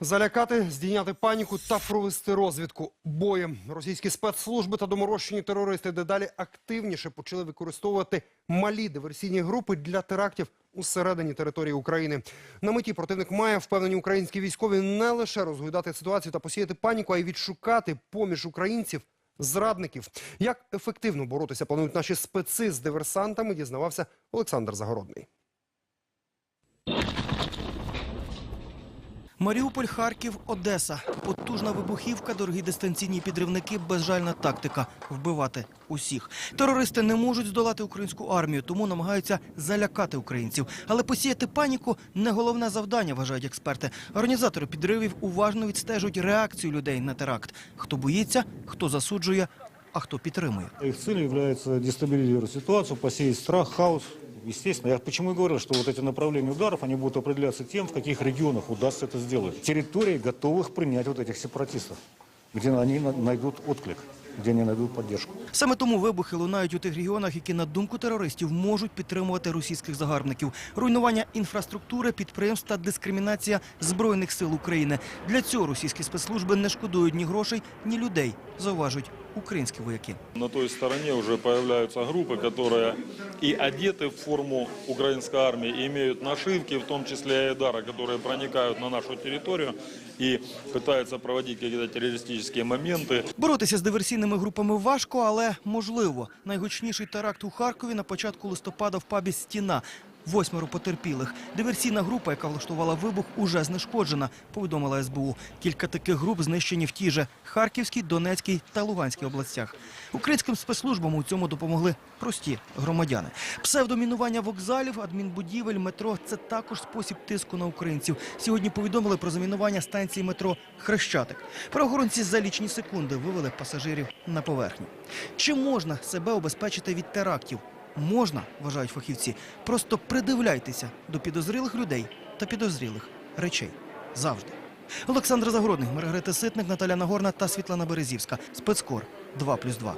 Залякати, здійняти паніку та провести розвідку боєм. Російські спецслужби та доморощені терористи дедалі активніше почали використовувати малі диверсійні групи для терактів усередині території України. На меті противник має впевнені українські військові не лише розгойдати ситуацію та посіяти паніку, а й відшукати поміж українців зрадників. Як ефективно боротися планують наші специ з диверсантами, дізнавався Олександр Загородний. Маріуполь, Харків, Одеса. Потужна вибухівка, дорогі дистанційні підривники, безжальна тактика вбивати усіх. Терористи не можуть здолати українську армію, тому намагаються залякати українців. Але посіяти паніку не головне завдання, вважають експерти. Організатори підривів уважно відстежують реакцію людей на теракт. Хто боїться, хто засуджує, а хто підтримує. Их целью является дестабилизировать ситуацию, посеять страх, хаос Естественно, я почему и говорил, что вот эти направления ударов, они будут определяться тем, в каких регионах удастся это сделать. Территории, готовых принять вот этих сепаратистов, где они на- найдут отклик, где они найдут поддержку. Саме тому вибухи лунають у тих регіонах, які на думку терористів можуть підтримувати російських загарбників. Руйнування інфраструктури, підприємств та дискримінація збройних сил України. Для цього російські спецслужби не шкодують ні грошей, ні людей. Зауважують українські вояки. На той стороне уже появляются группы, которые и одеты в форму украинской армии, и имеют нашивки, в том числе и Айдара, которые проникают на нашу территорию и пытаются проводить какие-то террористические моменты. Боротися з диверсійними групами важко, але можливо. Найгучніший теракт у Харкові на початку листопада в пабі Стіна. Восьмеро потерпілих. Диверсійна група, яка влаштувала вибух, уже знешкоджена, повідомила СБУ. Кілька таких груп знищені в ті же Харківській, Донецькій та Луганській областях. Українським спецслужбам у цьому допомогли прості громадяни. Псевдомінування вокзалів, адмінбудівель, метро це також спосіб тиску на українців. Сьогодні повідомили про замінування станції метро Хрещатик. Правоохоронці за лічні секунди вивели пасажирів на поверхню. Чи можна себе обезпечити від терактів? Можна, вважають фахівці. Просто придивляйтеся до підозрілих людей та підозрілих речей. Завжди. Олександр Загородний, Маргарита Ситник, Наталя Нагорна та Світлана Березівська. Спецкор 2+,2.